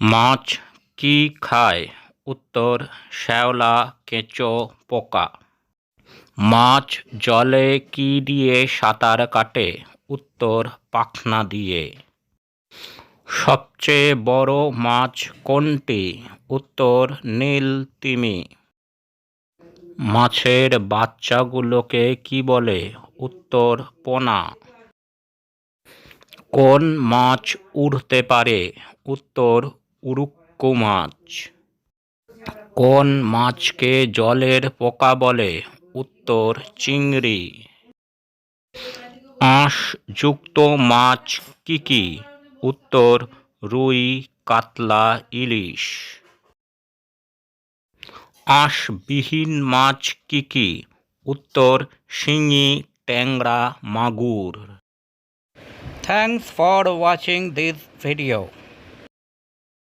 মাছ কি খায়? উত্তর, শ্যাওলা, কেঁচো, পোকা। মাছ জলে কি দিয়ে সাঁতার কাটে? উত্তর, পাখনা দিয়ে। সবচেয়ে বড় মাছ কোনটি? উত্তর, নীল তিমি। মাছের বাচ্চাগুলোকে কি বলে? উত্তর, পোনা। কোন মাছ উড়তে পারে? উত্তর উড়ুক্কু মাছ কোন মাছকে জলের পোকা বলে? উত্তর, চিংড়ি। আঁশযুক্ত মাছ কি কি? উত্তর, রুই, কাতলা, ইলিশ। আঁশবিহীন মাছ কি কি? উত্তর, শিঙি, ট্যাংরা, মাগুর। Thanks for watching this video